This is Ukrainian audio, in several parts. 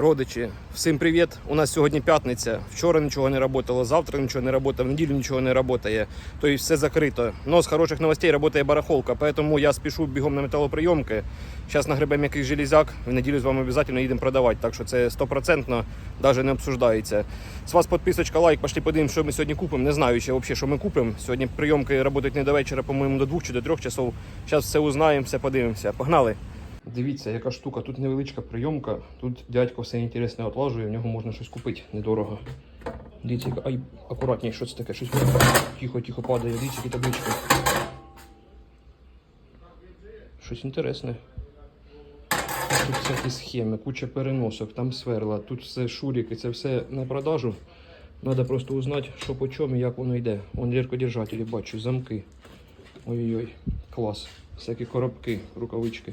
Родичі, всім привіт! У нас сьогодні п'ятниця. Вчора нічого не працювало, завтра нічого не працює, в неділю нічого не працює. Тобто все закрито. Но з хороших новостей працює барахолка, тому я спішу бігом на металоприйомки. Зараз нагребемо якийсь железяк, в неділю з вами обов'язково їдемо продавати, так що це стопроцентно, навіть не обсуждається. З вас підписочка, лайк, пошли подивимось, що ми сьогодні купимо. Не знаю ще взагалі, що ми купимо. Сьогодні прийомки працюють не до вечора, по-моєму, до двох чи до трьох часов. Зараз все узнаємо, все подивимося. Погнали! Дивіться, яка штука. Тут невеличка прийомка. Тут дядько все інтересне отлажує, в нього можна щось купити недорого. Дивіться, яка- ай, акуратніше, що це таке? Щось тихо, тихо падає. Дивіться, які таблички. Щось інтересне. Тут всякі схеми, куча переносок, там сверла, тут все шурики, це все на продажу. Треба просто узнати, що по чому і як воно йде. Вон ліркодержателі, бачу, замки. Ой-ой-ой, клас. Всякі коробки, рукавички.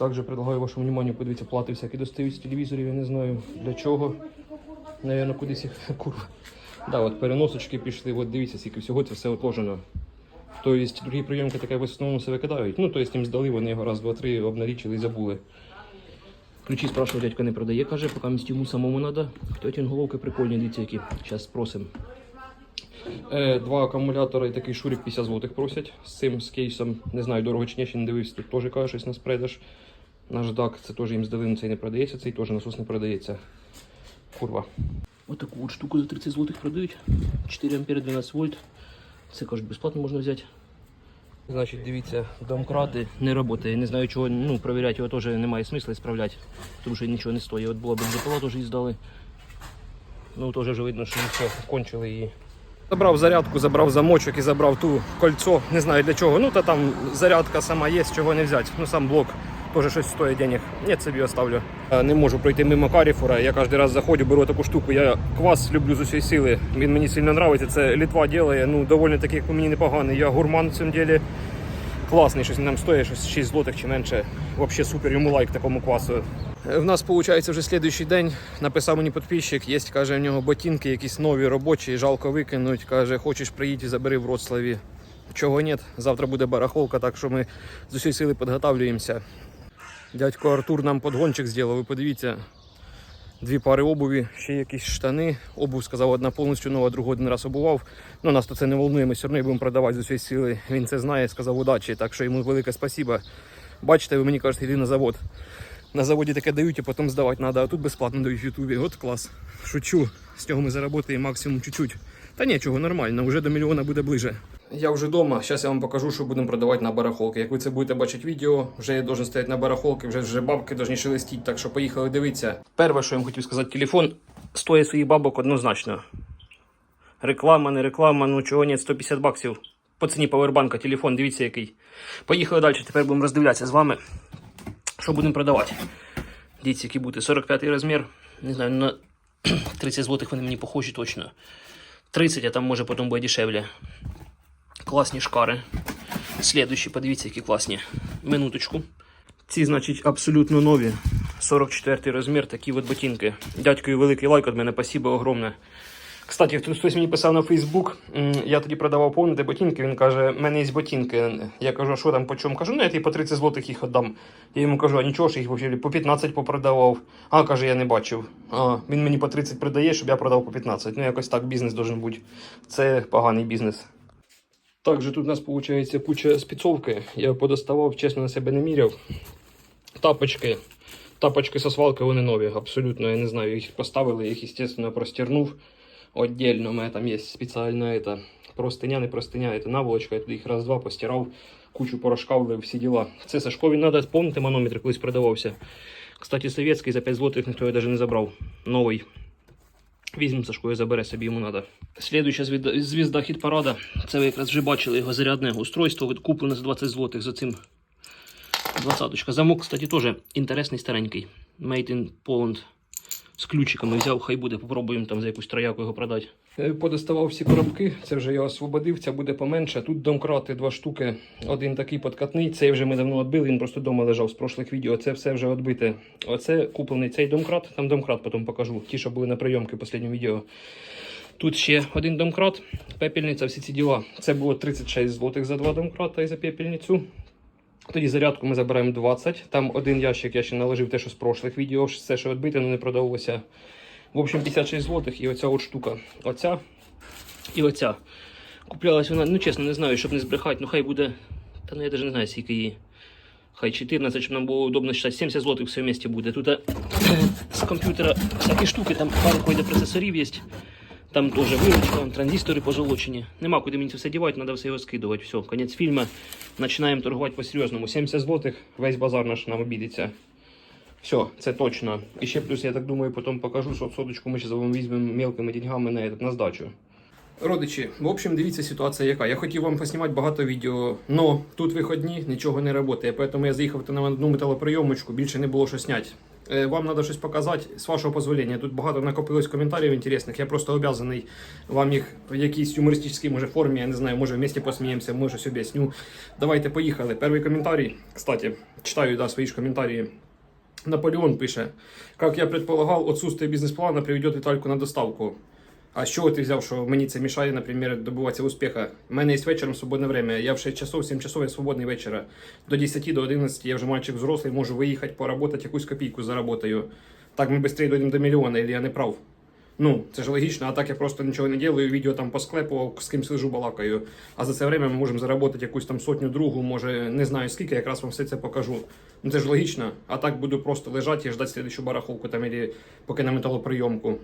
Также предлагаю вашому вниманию подивитися плати всякі достають з телевізорів, я не знаю для чого. Наверно, кудись їх курва. Да, от переносочки пішли, от дивіться, скільки всього це все отложено. Тобто другі прийомки таке в основному все викидають. Ну, тобто їм здали, вони його раз, два, три обналічили і забули. Ключі спрашивав, дядька не продає, каже, поки місць йому самому треба. Тьотін головки прикольні, дивіться, які. Зараз спросимо. Е, два акумулятори і такий шурик 50 злотих просять. З цим з кейсом, не знаю, дорого чи ні, ще не дивився. Тут теж каже, щось нас продаж. Наждак, це теж їм здали, цей не продається, цей теж насос не продається. Курва. Отаку от штуку за 30 злотих продають. 4 ампери 12 вольт. Це кажуть, безплатно можна взяти. Значить, дивіться, домкрати не працює. Не знаю, чого ну, перевіряти його теж немає смисла справляти, тому що нічого не стоїть. От була бензопила, теж її здали. Ну, теж вже видно, що все, кончили її. Забрав зарядку, забрав замочок і забрав ту кольцо. Не знаю для чого. Ну та там зарядка сама є, з чого не взяти. Ну сам блок теж щось стоїть денег. Ні, собі оставлю. Е, Не можу пройти мимо Каріфора. Я кожен раз заходжу, беру таку штуку. Я квас люблю з усієї сили. Він мені сильно подобається. Це Літва ділає. Ну доволі таки як мені непоганий. Я гурман в цьому ділі. Класний, щось нам стоїть, щось 6 злотих чи менше. Взагалі супер, йому лайк такому квасу. Е, В нас виходить вже слідуючий день. Написав мені підписчик, є, каже, в нього ботинки якісь нові робочі, жалко викинуть. Каже, хочеш приїдь і забери в Вроцлаві. Чого ні, завтра буде барахолка, так що ми з усієї сили підготовлюємося. Дядько Артур нам подгончик зробив, ви подивіться. Дві пари обуві, ще якісь штани. Обув сказав, одна повністю нова, другу один раз обував. Ну, нас то це не волнує, ми все одно будемо продавати з усієї сили. Він це знає, сказав удачі, так що йому велике спасіба. Бачите, ви мені кажете, йди на завод. На заводі таке дають, а потім здавати треба, а тут безплатно дають в Ютубі. От клас. Шучу. З цього ми заработаємо максимум чуть-чуть. Та нічого, нормально, вже до мільйона буде ближе. Я вже вдома, зараз я вам покажу, що будемо продавати на барахолки. Як ви це будете бачити відео, вже я должен стояти на барахолки, вже, вже бабки повинні шелестіть, так що поїхали дивитися. Перше, що я вам хотів сказати, телефон стоїть своїх бабок однозначно. Реклама, не реклама, ну чого ні, 150 баксів. По ціні павербанка, телефон, дивіться який. Поїхали далі, тепер будемо роздивлятися з вами, що будемо продавати. Дивіться, які бути. 45 розмір. Не знаю, на 30 злотих вони мені похожі точно. 30, а там може потім буде дешевле. Класні шкари. Слідуючі, подивіться, які класні. Минуточку. Ці, значить, абсолютно нові. 44 розмір, такі от ботинки. Дядькою великий лайк від мене, спасибо огромне. Кстати, хтось мені писав на Фейсбук, я тоді продавав повнити ботинки, він каже, в мене є ботинки. Я кажу, а що там по чому? Кажу, ну я тобі по 30 злотих їх віддам. Я йому кажу, а нічого ж їх по 15 попродавав. А, каже, я не бачив. А, він мені по 30 продає, щоб я продав по 15. Ну якось так бізнес должен бути. Це поганий бізнес. Также тут у нас виходить куча спецовки. Я подоставав, чесно, на себе не міряв. Тапочки. Тапочки со свалки, вони нові, абсолютно. Я не знаю, їх поставили, їх, естественно, простірнув. Отдельно у мене там є спеціальна это, простиня, не простиня, это наволочка. Я туди їх раз-два постирав, кучу порошка влив, всі діла. Це Сашкові треба, помните, манометр колись продавався. Кстати, совєтський за 5 злотих ніхто його навіть не забрав. Новий. Візьмемо Сашко і забере собі йому треба. Слідуюча звізда, хід парада. Це ви якраз вже бачили його зарядне устройство. Куплене за 20 злотих за цим. Двадцаточка. Замок, кстати, теж інтересний старенький. Made in Poland. З ключиками взяв, хай буде, попробуємо там за якусь трояку його продати. Подоставав всі коробки, це вже я освободив, ця буде поменше. Тут домкрати два штуки, один такий подкатний, цей вже ми давно відбили, він просто вдома лежав з прошлих відео. Це все вже відбите. Оце куплений цей домкрат, там домкрат потім покажу. Ті, що були на прийомки в останньому відео. Тут ще один домкрат, пепельниця, всі ці діла. Це було 36 злотих за два домкрата і за пепельницю. Тоді зарядку ми забираємо 20. Там один ящик я ще наложив те, що з прошлих відео, все, що відбите, але не продалося. В общем, 56 злотих і оця от штука. Оця і оця. Куплялась вона, ну чесно, не знаю, щоб не збрехати, ну хай буде. Та ну я навіть не знаю, скільки її. Хай 14, щоб нам було удобно считати. 70 злотих все вместе буде. Тут е, з комп'ютера всякі штуки, там пару койде процесорів є. Там теж виручка, транзистори позолочені. Нема куди мені це все дівати, треба все його скидувати. Все, кінець фільму. Починаємо торгувати по-серйозному. 70 злотих, весь базар наш нам обідеться. Все, це точно. І ще плюс, я так думаю, потім покажу, що соточку ми ще вам візьмемо мелкими деньгами на, на здачу. Родичі, в общем, дивіться ситуація яка. Я хотів вам поснімати багато відео, но тут виходні, нічого не працює. Тому я заїхав на одну металоприйомочку, більше не було що зняти. Е, Вам треба щось показати, з вашого дозволення. Тут багато накопилось коментарів інтересних. Я просто обязаний вам їх в якійсь юмористичній може формі, я не знаю, може вместе посміємося, може щось об'ясню. Давайте поїхали. Перший коментарій, кстати, читаю да, свої ж коментарі. Наполеон пише, как я предполагал, отсутствие бизнес-плана приведет Витальку на доставку. А чого ти взяв, що мені це мішає, наприклад, добуватися успіха? У мене є вечором свободне время. Я в 6 часов, 7 часов я свободний вечора. До 10, до 11 я вже мальчик взрослий, можу виїхати, поработати, якусь копійку заработаю. Так ми швидше дійдемо до мільйона, або я не прав. Ну, це ж логічно, а так я просто нічого не делаю, відео там посклепував, з ким сижу, балакаю. А за це время ми можемо заробити якусь там сотню другу, може не знаю скільки, якраз вам все це покажу. Ну це ж логічно. А так буду просто лежати і ждати слідчу барахолку там, або поки на металоприйомку.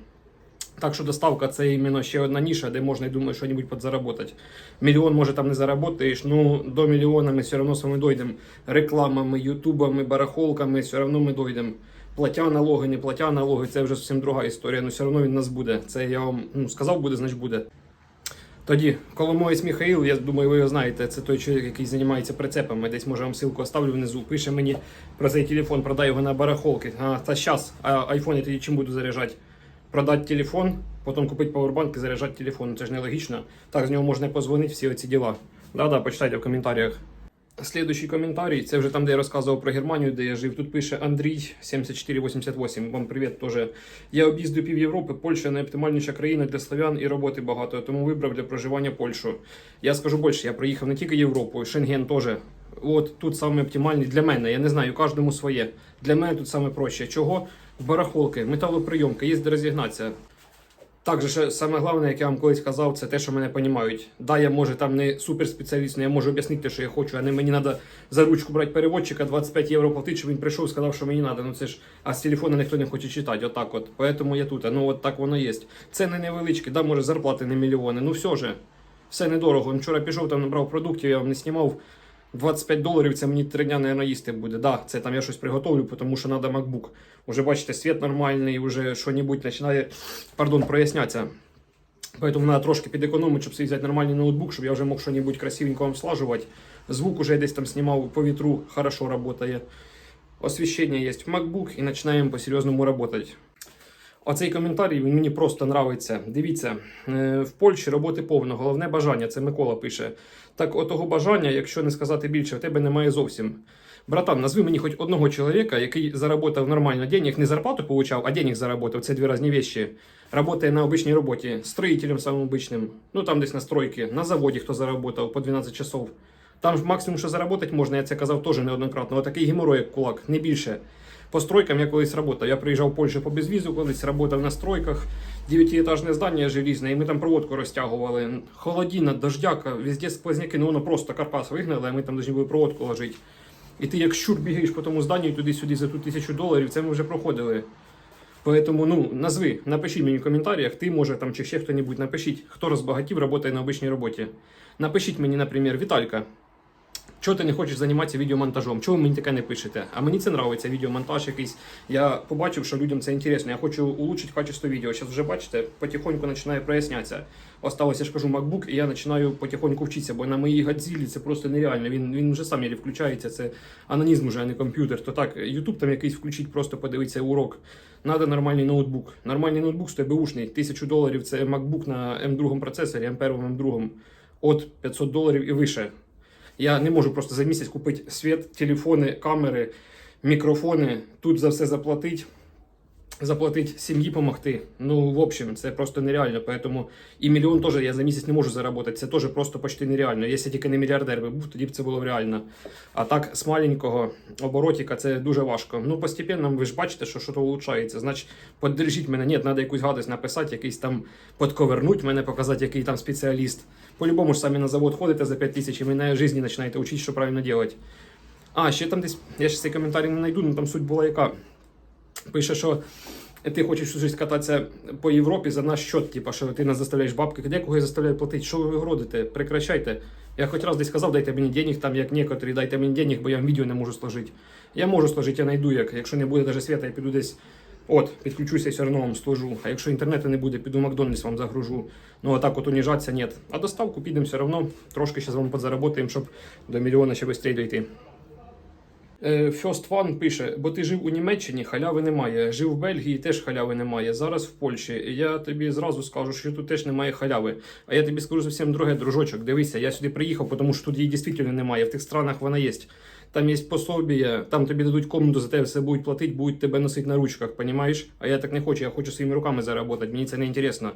Так що доставка це іменно ще одна ніша, де можна, я думаю, щось підзаработати. Мільйон, може, там не заработаєш, ну до мільйона ми все одно з вами дойдемо. Рекламами, ютубами, барахолками, все одно ми дойдемо. Платя налоги, не платя налоги, це вже зовсім друга історія, але все одно він нас буде. Це я вам ну, сказав, буде, значить буде. Тоді, Коломоєць Михаїл, я думаю, ви його знаєте, це той чоловік, який займається прицепами. Десь може вам ссылку оставлю внизу. Пише мені про цей телефон, продай його на барахолки. А, та щас, а айфон я тоді чим буду заряджати? Продати телефон, потім купити пауербанк і заряджати телефон. Це ж нелогічно. Так, з нього можна позвонити, всі оці діла. Да-да, почитайте в коментарях. Слідуючий коментарій, це вже там, де я розказував про Германію, де я жив. Тут пише Андрій 7488. Вам привіт теж. Я об'їздив пів Європи. Польща найоптимальніша країна для славян і роботи багато, тому вибрав для проживання Польщу. Я скажу більше, я проїхав не тільки Європу, Шенген теж. От тут саме оптимальний для мене. Я не знаю, кожному своє. Для мене тут саме проще. Чого? Барахолки, металоприйомка, є де розігнатися. Також ще саме головне, як я вам колись казав, це те, що мене розуміють. Да, я може там не суперспеціаліст, але я можу об'яснити що я хочу, а не мені треба за ручку брати переводчика, 25 євро платити, щоб він прийшов і сказав, що мені треба. Ну це ж, а з телефона ніхто не хоче читати. Отак от. Поэтому я тут. Ну от так воно є. Це невеличкі, да, може зарплати не мільйони. Ну все же, все недорого. Вчора пішов там набрав продуктів, я вам не знімав. 25 доларів це мені три дня, наверное, їсти буде. Да, це там я щось приготовлю, тому що треба MacBook. Уже бачите, світ нормальний, вже що-небудь починає, пардон, прояснятися. Поэтому треба трошки підекономити, щоб взяти нормальний ноутбук, щоб я вже мог що-небудь красивенько вам слажувати. Звук уже десь там знімав по вітру, хорошо працює. Освіщення є в MacBook і починаємо по-серйозному працювати. Оцей коментарій він мені просто нравиться. Дивіться, е, в Польщі роботи повно, головне бажання, це Микола пише. Так, отого бажання, якщо не сказати більше, в тебе немає зовсім. Братан, назви мені хоч одного чоловіка, який заработав нормально денег, не зарплату получав, а денег заработав. Це дві різні вещі. Работає на обичній роботі, строїтелем самим обичним, ну там десь на стройці, на заводі хто заработав по 12 часов. Там максимум, що заработати можна, я це казав теж неоднократно. Отакий геморрой, як кулак, не більше. По стройкам я колись працював. Я приїжджав в Польщу по безвізу, колись працював на стройках. Дев'ятиэтажне здання желізне, і ми там проводку розтягували. Холодіна, дождяка, везде сквозняки, ну воно просто Карпас вигнали, а ми там повинні були проводку ложити. І ти як щур бігаєш по тому зданню туди-сюди за ту тисячу доларів, це ми вже проходили. Поэтому, ну, назви, напишіть мені в коментарях, ти, може, там, чи ще хто-небудь, напишіть, хто розбагатів, працює на обичній роботі. Напишіть мені, наприклад, Віталька, чого ти не хочеш займатися відеомонтажом? Чого ви мені таке не пишете? А мені це подобається, відеомонтаж якийсь. Я побачив, що людям це інтересно. Я хочу улучшити качество відео. Зараз вже бачите, потихоньку починає прояснятися. Осталось, я ж кажу, MacBook, і я починаю потихоньку вчитися, бо на моїй Годзілі це просто нереально. Він, він вже сам єлі включається, це анонізм вже, а не комп'ютер. То так, YouTube там якийсь включить, просто подивитися урок. Надо нормальний ноутбук. Нормальний ноутбук стоїть беушний. Тисячу доларів це MacBook на M2 процесорі, M1, M2. От 500 доларів і вище. Я не можу просто за місяць купити світ, телефони, камери, мікрофони, тут за все заплатити. Заплатити сім'ї помогти. Ну, в общем, це просто нереально. Поэтому і мільйон теж я за місяць не можу заробити. Це теж просто почти нереально. Якщо тільки не мільярдер би був, тоді б це було реально. А так, з маленького оборотика це дуже важко. Ну, постепенно ви ж бачите, що щось улучшається. Значить, поддержіть мене. Ні, треба якусь гадость написати, якийсь там подковернуть мене, показати, який там спеціаліст. По-любому ж самі на завод ходите за 5 тисяч і на житті починаєте вчити, що правильно робити. А, ще там десь, я ще цей коментарі не знайду, ну там суть була яка. Пише, що ти хочеш щось кататися по Європі за наш счет, типа, що ти нас заставляєш бабки. Де кого я заставляю платити? Що ви вигородите? Прекращайте. Я хоч раз десь казав, дайте мені денег, там як некоторі, дайте мені денег, бо я вам відео не можу сложити. Я можу сложити, я знайду як. Якщо не буде навіть світа, я піду десь. От, підключуся і все одно вам сложу. А якщо інтернету не буде, піду Макдональдс вам загружу. Ну а так от уніжатися ні. А доставку підемо все одно. Трошки зараз вам подзаработаємо, щоб до мільйона ще швидше дійти. Е, First One пише, бо ти жив у Німеччині, халяви немає. Жив в Бельгії, теж халяви немає. Зараз в Польщі. Я тобі зразу скажу, що тут теж немає халяви. А я тобі скажу зовсім друге, дружочок. Дивися, я сюди приїхав, тому що тут її дійсно немає. В тих странах вона є. Там є пособія, там тобі дадуть комнату, за тебе все будуть платити, будуть тебе носити на ручках, понімаєш? А я так не хочу, я хочу своїми руками заробити. Мені це не інтересно.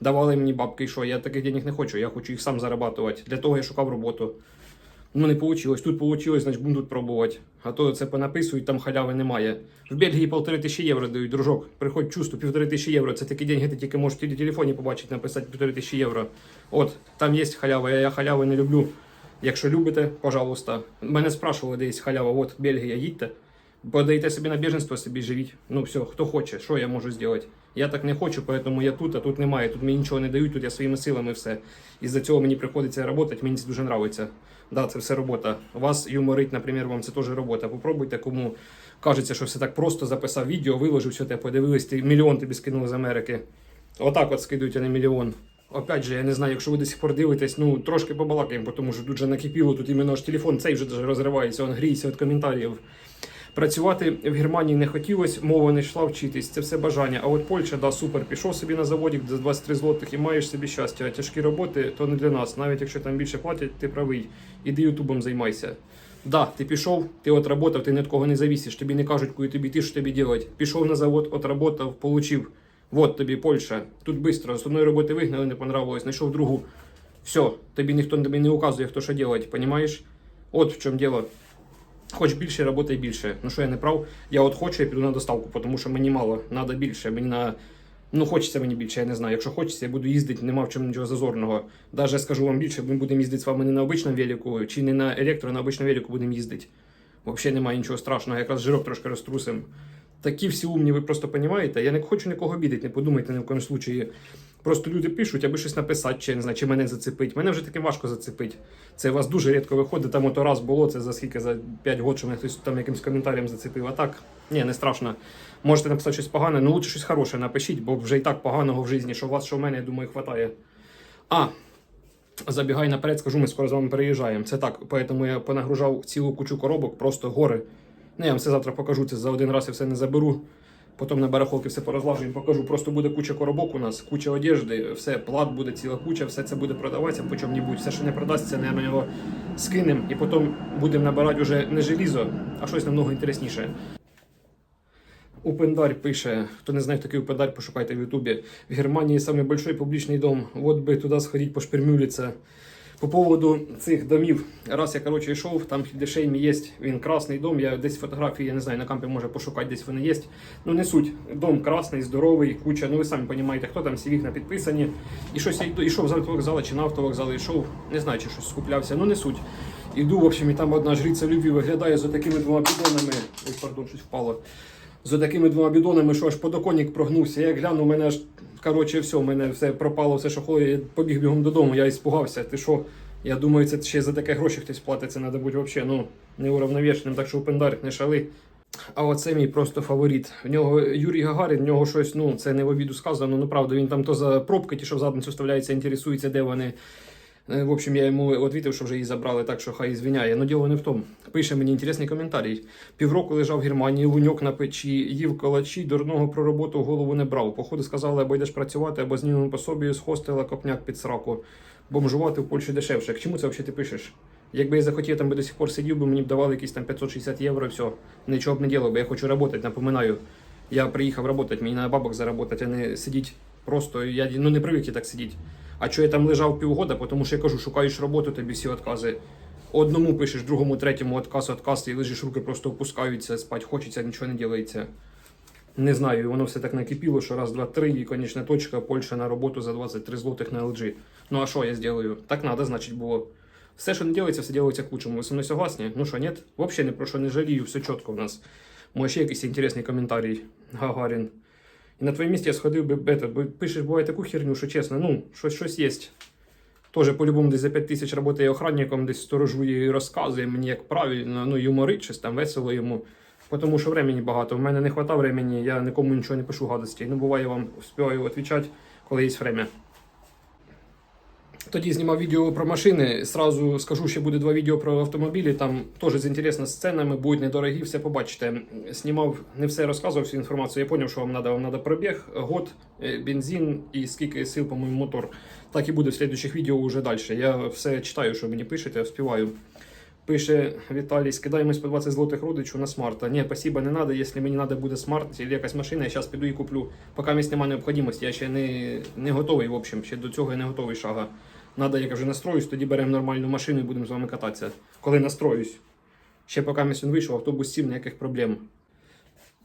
Давали мені бабки, що я таких денег не хочу, я хочу їх сам зарабатувати. Для того я шукав роботу. Ну, не вийшло. Тут вийшло, значить буду тут пробувати. А то це понаписують, там халяви немає. В Бельгії полтори тисячі євро дають, дружок. Приходь чувство, півтори тисячі євро. Це такі деньги, ти тільки можеш в телефоні побачити, написати півтори тисячі євро. От, там є халява, я халяви не люблю. Якщо любите, пожалуйста. Мене спрашували, де є халява, от Бельгія, їдьте. Подаєте собі на біженство, собі живіть. Ну все, хто хоче, що я можу зробити. Я так не хочу, поэтому я тут, а тут немає. Тут мені нічого не дають, тут я своїми силами все. Із-за цього мені приходиться працювати, мені це дуже подобається. Да, це все робота. Вас юморить, наприклад, вам це теж робота. Попробуйте, кому кажеться, що все так просто записав відео, виложив, все те подивились, ти мільйон тобі скинули з Америки. Отак от скидують, а не мільйон. Опять же, я не знаю, якщо ви до сих пор дивитесь, ну трошки побалакаємо, тому що тут же накипіло, тут іменно ж телефон цей вже розривається, він гріється від коментарів. Працювати в Германії не хотілося, мова не йшла вчитись, це все бажання. А от Польща, да, супер, пішов собі на заводик за 23 злотих і маєш собі щастя. А тяжкі роботи то не для нас. Навіть якщо там більше платять, ти правий. Іди ютубом займайся. Да, ти пішов, ти отработав, ти ні від кого не завісиш. Тобі не кажуть, куди тобі йти, що тобі робити. Пішов на завод, отработав, получив. Вот тобі Польща. Тут швидко. З одної роботи вигнали, не понравилось, знайшов другу. Все, тобі ніхто тобі не указує, хто що робити, понімаєш? От в чому діло. Хоч більше, роботи більше. Ну що я не прав, я от хочу, я піду на доставку, тому що мені мало, треба більше. Мені на... Ну, хочеться мені більше, я не знаю. Якщо хочеться, я буду їздити, нема в чому нічого зазорного. Даже скажу вам більше, ми будемо їздити з вами не на обичному велику, чи не на електро, а на обичному велику будемо їздити. Взагалі немає нічого страшного, якраз жирок трошки розтрусим. Такі всі умні, ви просто розумієте. Я не хочу нікого обідати, не подумайте ні в коєму случаї. Просто люди пишуть, аби щось написати, чи не знаю, чи мене зацепить. Мене вже таки важко зацепить. Це у вас дуже рідко виходить. Там ото раз було, це за скільки за 5 років, що мене хтось там якимось коментарем зацепив. А так, ні, не страшно. Можете написати щось погане, ну лучше щось хороше напишіть, бо вже і так поганого в житті, що у вас, що в мене, я думаю, хватає. А, забігай наперед, скажу, ми скоро з вами переїжджаємо. Це так, тому я понагружав цілу кучу коробок, просто гори. Ну, я вам все завтра покажу, це за один раз я все не заберу. Потім на барахолки все порозлажу і покажу. Просто буде куча коробок у нас, куча одежди, все, плат буде ціла куча, все це буде продаватися по чому-небудь. Все, що не продасться, наверное, його скинемо і потім будемо набирати вже не желізо, а щось намного інтересніше. Упендарь пише, хто не знає, такий Упендарь, пошукайте в Ютубі. В Германії самый большой публічний дом. Вот би туди сходити, пошпермюлиться. По поводу цих домів, раз я коротше йшов, там дешеймі є, він красний дом. Я десь фотографії, я не знаю, на кампі може пошукати, десь вони є. Ну не суть. Дом красний, здоровий, куча. Ну ви самі розумієте, хто там всі вікна підписані. І щось я йшов з автовокзалу чи на автовокзал, йшов, не знаю, чи щось скуплявся, ну не суть. Іду, в общем, і там одна жриця любві виглядає за такими двома бідонами. Ой, пардон, щось впало. За такими двома бідонами, що аж подоконник прогнувся. Я гляну, у мене аж коротше, все, у мене все пропало, все, що ходить. Я побіг бігом додому, я іспугався. Ти що? Я думаю, це ще за таке гроші хтось платить, це треба бути взагалі ну, неуравновішеним, так що Упендарик не шали. А оце мій просто фаворит. В нього Юрій Гагарін, в нього щось, ну це не в обіду сказано, ну правда, він там то за пробки, ті, що в задницю вставляються, інтересується, де вони. Е, В общем, я йому відповів, що вже її забрали, так що хай звіняє. Ну діло не в тому. Пише мені інтересний коментарій. Півроку лежав в Германії, луньок на печі, їв калачі, дурного про роботу голову не брав. Походу сказали, або йдеш працювати, або знімемо по собі з хостела копняк під сраку. Бомжувати в Польщі дешевше. К чому це взагалі ти пишеш? Якби я захотів, там би до сих пор сидів, би мені б давали якісь там 560 євро, все. Нічого б не ділав, бо я хочу працювати, напоминаю. Я приїхав працювати, мені на бабок заробити, а не сидіти просто. Я ну, не привик я так сидіти. А що я там лежав півгода, тому що я кажу, шукаєш роботу, тобі всі відкази. Одному пишеш, другому, третьому отказ, отказ, і лежиш, руки просто опускаються, спать хочеться, нічого не ділається. Не знаю, воно все так накипіло, що раз, два, три, і, конечно, точка, Польща на роботу за 23 злотих на LG. Ну а що я зроблю? Так надо, значить, було. Все, що не робиться, все робиться к. Ви со мною согласні? Ну що, ні? Взагалі ні про що не жалію, все чітко в нас. Може, ще якийсь інтересний коментарій, Гагарін. І на твоєму місці я сходив би, бета, бо пишеш, буває таку херню, що чесно, ну, щось, щось є. Тоже по-любому десь за 5 тисяч працює охранником, десь сторожує і розказує мені, як правильно, ну, юморить там, весело йому. Тому що времени багато. У мене не вистачає времени, я нікому нічого не пишу гадості. Ну, буває, вам співаю відповідати, коли є время. Тоді знімав відео про машини. Сразу скажу, що буде два відео про автомобілі. Там теж з інтересними сценами, будуть недорогі, все побачите. Знімав, не все розказував всю інформацію. Я зрозумів, що вам треба. Вам треба пробіг, год, е, бензин і скільки сил, по-моєму, мотор. Так і буде в слідучих відео вже далі. Я все читаю, що мені пишете, співаю. Пише Віталій, скидаємось по 20 злотих родичу на смарта. Ні, спасибо, не треба. Якщо мені треба буде смарт чи якась машина, я зараз піду і куплю. Поки місць немає необхідності, я ще не, не готовий, в общем, ще до цього я не готовий шага. Надо, як я вже настроюсь, тоді беремо нормальну машину і будемо з вами кататися. Коли настроюсь. Ще поки він вийшов, автобус сів, ніяких проблем.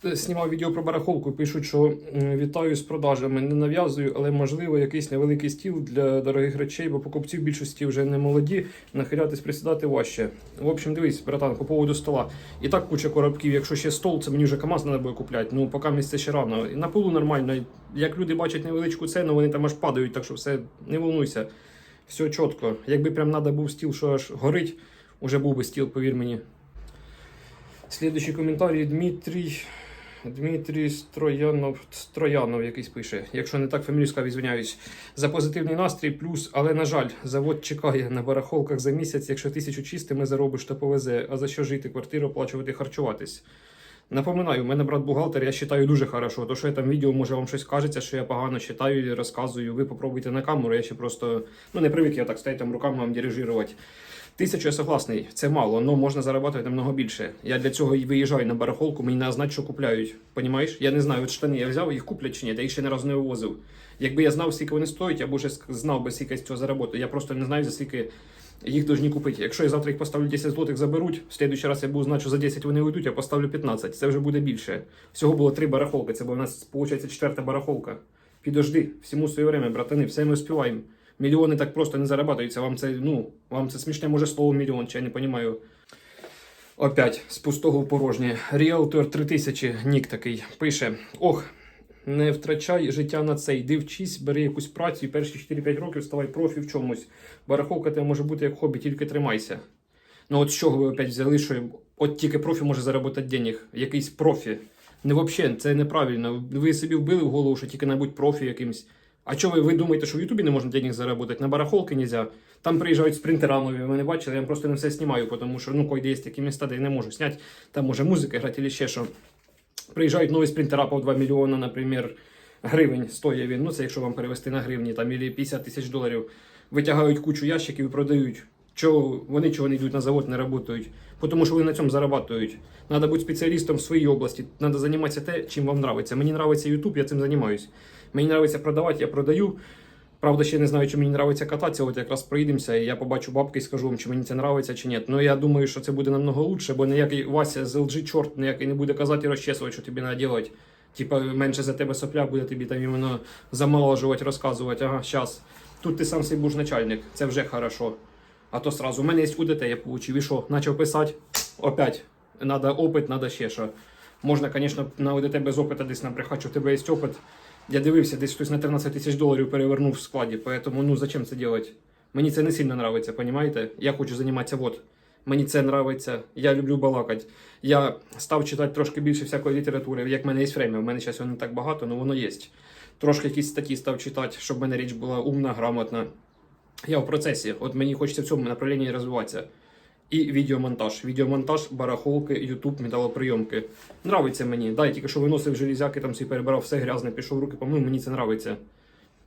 Е, Знімав відео про барахолку, пишуть, що вітаю з продажами. Не нав'язую, але можливо якийсь невеликий стіл для дорогих речей, бо покупці в більшості вже не молоді, нахилятись присідати важче. В общем, дивись, братан, по поводу стола. І так куча коробків. Якщо ще стол, це мені вже КАМАЗ треба буде купляти. Ну, поки місце ще рано. І на полу нормально. Як люди бачать невеличку ціну, вони там аж падають, так що все, не волнуйся. Все чітко. Якби прям треба був стіл, що аж горить, уже був би стіл, повір мені. Слідуючий коментарій Дмитрій. Дмитрій Строянов, Строянов якийсь пише. Якщо не так фамілію сказав. За позитивний настрій, плюс, але на жаль, завод чекає на барахолках за місяць. Якщо тисячу чистими заробиш, то повезе. А за що жити, квартиру оплачувати, харчуватись. Напоминаю, у мене брат бухгалтер, я вважаю дуже хорошо. То, що я там відео, може вам щось кажеться, що я погано читаю і розказую. Ви попробуйте на камеру, я ще просто ну не привик я так стоять там руками вам дирижувати. Тисячу я согласний, це мало, але можна заробляти намного більше. Я для цього і виїжджаю на барахолку, мені не знати, що купляють. Понімаєш? Я не знаю, от штани я взяв, їх куплять чи ні, я їх ще не разу не вивозив. Якби я знав, скільки вони стоять, я б уже знав би, скільки з цього заробити. Я просто не знаю, за скільки їх повинні купити. Якщо я завтра їх поставлю 10 злотих, заберуть, в следующий раз я буду знати, що за 10 вони уйдуть, я поставлю 15. Це вже буде більше. Всього було три барахолки. Це була у нас, виходить, четверта барахолка. Підожди, всьому своє время, братани, все ми успіваємо. Мільйони так просто не зарабатуються. Вам це, ну, вам це смішне, може слово мільйон, чи я не розумію. Опять з пустого в порожнє. Ріалтор 3000, нік такий, пише: Ох, не втрачай життя на це. Йди вчись, бери якусь працю і перші 4-5 років ставай профі в чомусь. Бараховка тебе може бути як хобі, тільки тримайся. Ну от з чого ви опять взяли, що от тільки профі може заробити денег, якийсь профі. Не взагалі, це неправильно. Ви собі вбили в голову, що тільки набудь профі якимсь. А що ви, ви думаєте, що в Ютубі не можна денег заробити? На барахолки нельзя. Там приїжджають спринтера нові, ви не бачили, я просто не все знімаю, тому що ну, койде є такі міста, де я не можу зняти. Там може музика грати, або ще що. Приїжджають нові спринтера по 2 мільйона, наприклад, гривень стоїть він. Ну, це якщо вам перевести на гривні, там, або 50 тисяч доларів. Витягають кучу ящиків і продають. Чого вони чого не йдуть на завод, не працюють? Тому що вони на цьому зарабатують. Треба бути спеціалістом в своїй області. Треба займатися те, чим вам подобається. Мені подобається YouTube, я цим займаюся. Мені подобається продавати, я продаю. Правда, ще не знаю, чи мені подобається кататися. От якраз проїдемося, і я побачу бабки і скажу вам, чи мені це подобається, чи ні. Ну я думаю, що це буде намного лучше, бо ніякий Вася з LG чорт ніякий не буде казати розчесувати, що тобі треба робити. Типа менше за тебе сопля буде тобі там іменно замоложувати, розказувати. Ага, щас. Тут ти сам собі будеш начальник, це вже хорошо. А то сразу, у мене є УДТ, я получив, і що, почав писати, опять, надо опит, надо ще що. Можна, звісно, на УДТ без опиту десь набрехати, що в тебе є опит. Я дивився, десь хтось на 13 тисяч доларів перевернув в складі, поэтому, ну, зачем це робити? Мені це не сильно нравиться, понимаете? Я хочу займатися вот. Мені це нравиться, я люблю балакати. Я став читати трошки більше всякої літератури, як в мене є время. У мене зараз його не так багато, але воно є. Трошки якісь статті став читати, щоб в мене річ була умна, грамотна. Я в процесі. От мені хочеться в цьому направленні розвиватися. І відеомонтаж. Відеомонтаж, барахолки, Ютуб, металоприйомки. Нравиться мені. Да, я тільки що виносив железяки, там всі перебирав, все грязне, пішов руки помив, мені це нравиться.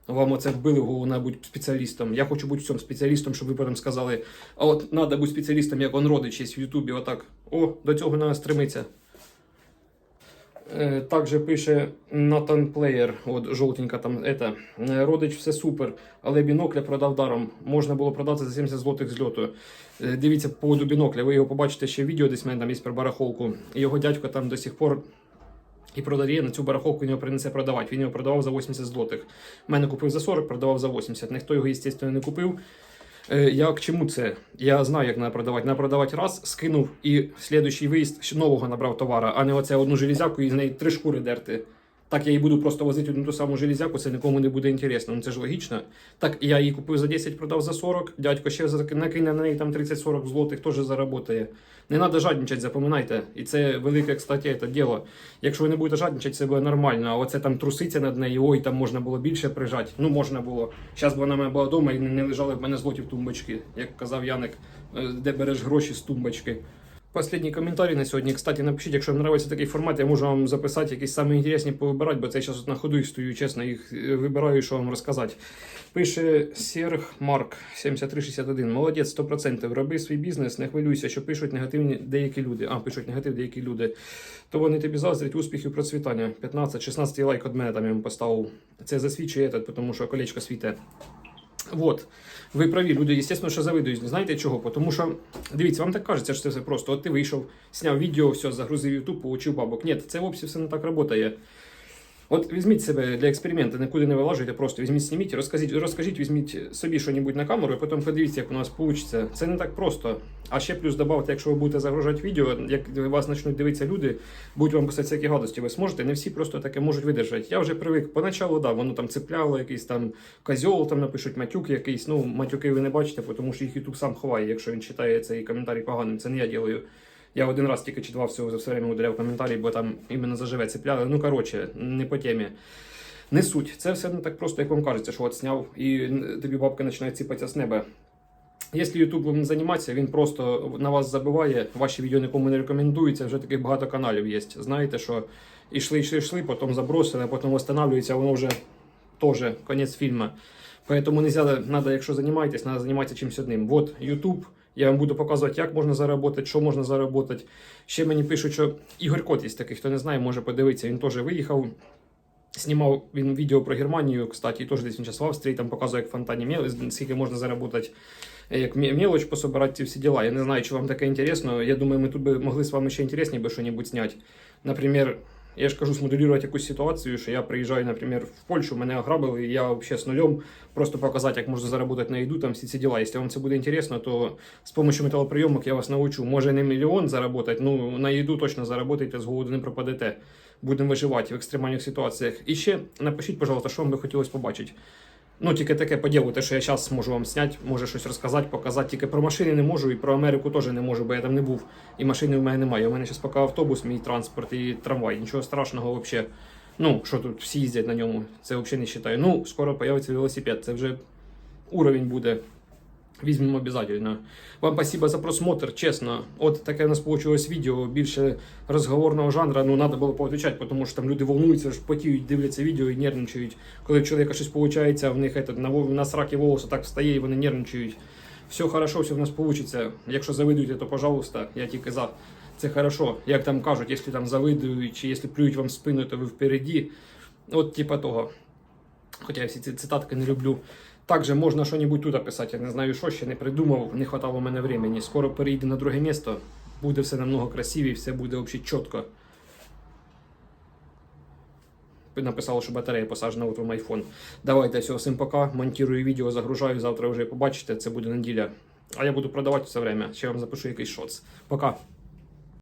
Вам оце вбили в голову, треба спеціалістом. Я хочу бути в цьому спеціалістом, щоб ви потім сказали, а от треба бути спеціалістом, як он родич є в Ютубі, отак. О, до цього треба стремитися. Е, Также пише Натан Плеєр, от жовтенька там это. Е, Родич все супер, але бінокля продав даром. Можна було продати за 70 злотих з льоту. Е, Дивіться по поводу бінокля, ви його побачите ще в відео, десь в мене там є про барахолку. Його дядько там до сих пор і продає на цю барахолку, його принесе продавати. Він його продавав за 80 злотих. Мене купив за 40, продавав за 80. Ніхто його, звісно, не купив. Е, Я к чому це? Я знаю, як треба продавати. Треба продавати раз, скинув і в слідуючий виїзд нового набрав товара, а не оце одну железяку і з неї три шкури дерти. Так я її буду просто возити одну ту саму железяку, це нікому не буде інтересно. Ну це ж логічно. Так я її купив за 10, продав за 40. Дядько ще накине на неї там 30-40 злотих, теж заработає. Не треба жадничати, запам'ятайте. І це велике, кстати, це діло. Якщо ви не будете жадничати, це буде нормально. А оце там труситься над нею, ой, там можна було більше прижати. Ну, можна було. Зараз б вона мене була вдома і не лежали в мене злоті в тумбочці, як казав Яник, е, де береш гроші з тумбочки. Последній коментарі на сьогодні. Кстати, напишіть, якщо вам подобається такий формат, я можу вам записати якісь самі інтересні повибирати, бо це я зараз на ходу і стою, чесно, їх е, вибираю, що вам розказати. Пише Серг Марк 7361. Молодець, 100%. Роби свій бізнес, не хвилюйся, що пишуть негативні деякі люди. А, пишуть негатив деякі люди. То вони тобі заздрять успіхів процвітання. 15-16 лайк від мене там я їм поставив. Це засвідчує тому що колечко світе. Вот. Ви праві, люди, звісно, що завидують. Знаєте чого? Тому що, дивіться, вам так кажеться, що це все просто. От ти вийшов, зняв відео, все, загрузив YouTube, получив бабок. Ні, це вовсе все не так працює. От візьміть себе для експерименту, нікуди не вилажуйте, просто візьміть, зніміть, розкажіть, розкажіть, візьміть собі щось на камеру, і потім подивіться, як у нас вийде. Це не так просто. А ще плюс додавте, якщо ви будете загружати відео, як вас почнуть дивитися люди, будуть вам писати всякі гадості, ви зможете, не всі просто таке можуть видержати. Я вже привик. Поначалу, да, воно там цепляло, якийсь там козьол, там напишуть матюк якийсь. Ну, матюки ви не бачите, тому що їх YouTube сам ховає, якщо він читає цей коментарі поганим. Це не я ділаю. Я один раз тільки читав всього за все время удаляв коментарі, бо там іменно заживе цепляли. Ну, коротше, не по темі. Не суть. Це все не так просто, як вам кажеться, що от зняв і тобі бабка починає сипатися з неба. Якщо Ютубом займатися, він просто на вас забиває, ваші відео нікому не рекомендуються, вже таких багато каналів є. Знаєте, що йшли, йшли, йшли, потім забросили, а потім встановлюється, воно вже теж кінець фільму. Поэтому нельзя, надо, якщо займаєтесь, треба займатися чимось одним. Вот YouTube, я вам буду показувати, як можна заробити, що можна заробити. Ще мені пишуть, що Ігор Кот є такий, хто не знає, може подивитися. Він теж виїхав. Знімав він відео про Германію, кстати, і теж десь він зараз в Австрії, там показує, як фонтані скільки можна заробити, як мє- мелоч пособирати всі діла. Я не знаю, чи вам таке інтересно. Я думаю, ми тут би могли з вами ще інтересніше що-небудь зняти. Наприклад, я ж кажу, смоделювати якусь ситуацію, що я приїжджаю, наприклад, в Польщу, мене ограбили, і я взагалі з нульом просто показати, як можна заробити на їду, там всі ці діла. Якщо вам це буде цікаво, то з допомогою металоприйомок я вас научу. Може не мільйон заробити, ну на їду точно заработаєте, з голоду не пропадете. Будемо виживати в екстремальних ситуаціях. І ще напишіть, пожалуйста, що вам би хотілося побачити. Ну, тільки таке по ділу, те, що я зараз можу вам зняти, може щось розказати, показати. Тільки про машини не можу, і про Америку теж не можу, бо я там не був. І машини в мене немає. У мене зараз поки автобус, мій транспорт і трамвай. Нічого страшного взагалі. Ну, що тут всі їздять на ньому, це взагалі не вважаю. Ну, скоро з'явиться велосипед, це вже уровень буде. Візьмемо обов'язково. Вам спасибо за просмотр, чесно. От таке у нас вийшло відео, більше розговорного жанру, ну треба було поотвічати, тому що там люди волнуються, потіють, дивляться відео і нервничають. Коли в чоловіка щось виходить, в них этот, на, на сраки волоса так встає і вони нервничають. Все хорошо, все в нас вийде. Якщо завидуєте, то пожалуйста, я тільки за. Це хорошо. Як там кажуть, якщо там завидують, чи якщо плюють вам спину, то ви впереді. От типа того. Хоча я всі ці цитатки не люблю. Також можна щось тут описати. Я не знаю, що ще не придумав, не хватало мене времени. Скоро перейде на друге місто, буде все намного красивіше, все буде взагалі чітко. Написало, що батарея посаджена от в iPhone. Давайте все, всім пока. Монтую відео, загружаю. Завтра вже побачите. Це буде неділя. А я буду продавати все время. Ще вам запишу якийсь шоц. Пока.